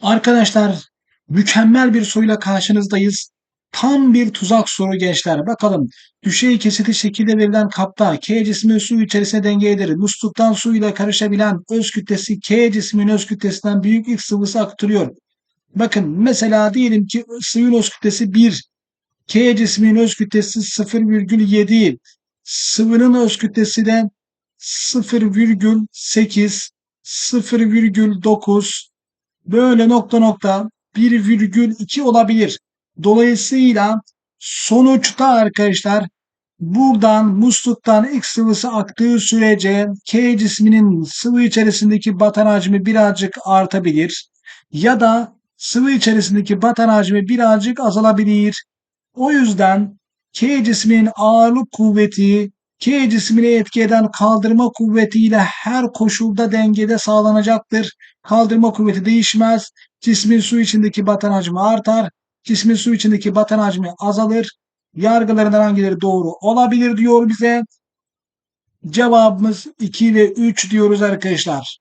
Arkadaşlar mükemmel bir soruyla karşınızdayız. Tam bir tuzak soru gençler. Bakalım düşey kesiti şekilde verilen kapta K cismi su içerisine denge eder. Musluktan su ile karışabilen öz kütlesi K cisminin öz kütlesinden büyük X sıvısı akıtılıyor. Bakın mesela diyelim ki suyun öz kütlesi 1. K cisminin öz kütlesi 0,7. Sıvının öz kütlesi de 0,8, 0,9, böyle nokta nokta 1,2 olabilir. Dolayısıyla sonuçta arkadaşlar buradan musluktan X sıvısı aktığı sürece K cisminin sıvı içerisindeki batan hacmi birazcık artabilir. Ya da sıvı içerisindeki batan hacmi birazcık azalabilir. O yüzden K cisminin ağırlık kuvveti K cismine etki eden kaldırma kuvvetiyle her koşulda dengede sağlanacaktır. Kaldırma kuvveti değişmez. Cismin su içindeki batan hacmi artar. Cismin su içindeki batan hacmi azalır. Yargılarından hangileri doğru olabilir diyor bize. Cevabımız 2 ve 3 diyoruz arkadaşlar.